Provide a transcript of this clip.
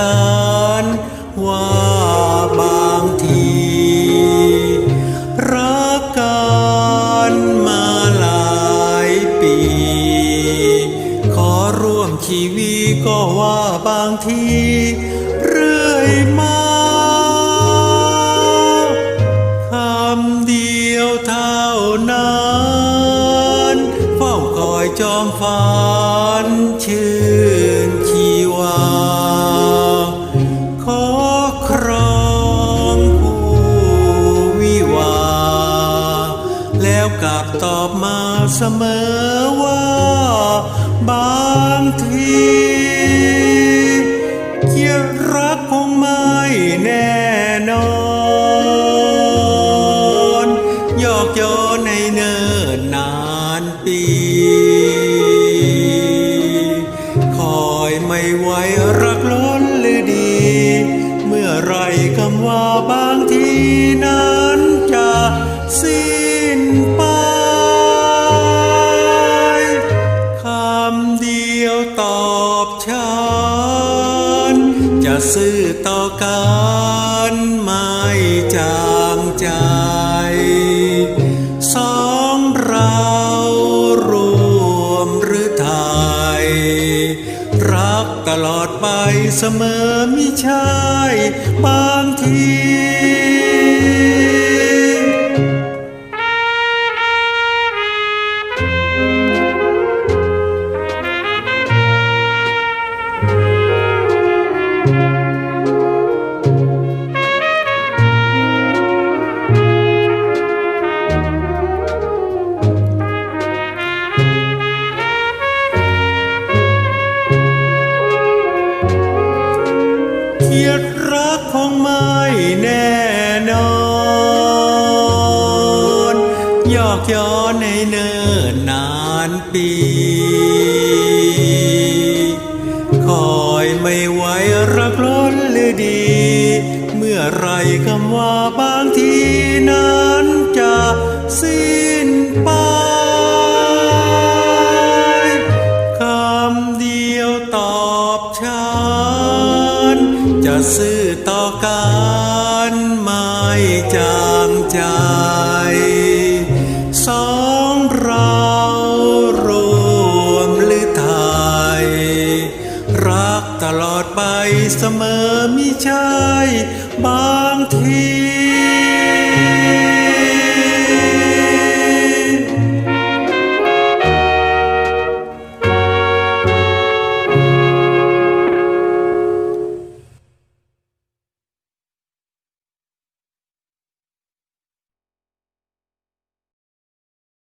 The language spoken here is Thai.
ฉันว่าบางที รักกันมาหลายปี ขอร่วมชีวิตก็ว่าบางทีเรื่อยมาคำเดียวเท่านั้นเฝ้าคอยจอมฝันชื่น เสมอว่าบางทีเกียรักคงไม่แน่นอนยอกย้อนในเนิ่นนานปี คอยไม่ไหวรักล้นหรือดี เมื่อไรคำว่าบางทีนั้น ตอบฉันจะซื่อต่อกันไม่จางใจ สองเรารวมหรือไทย รักตลอดไปเสมอมิใช่บางที เทียดรักคงไม่แน่นอนยอกย้อนในเนิ่นนานปี คอยไม่ไหวรักล้นหรือดี เมื่อไรคำว่าบางทีนั้นจะสิ้น จะซื่อต่อกันไม่จางใจสองเรารวมหรือไทย รักตลอดไปเสมอมิใช่บางที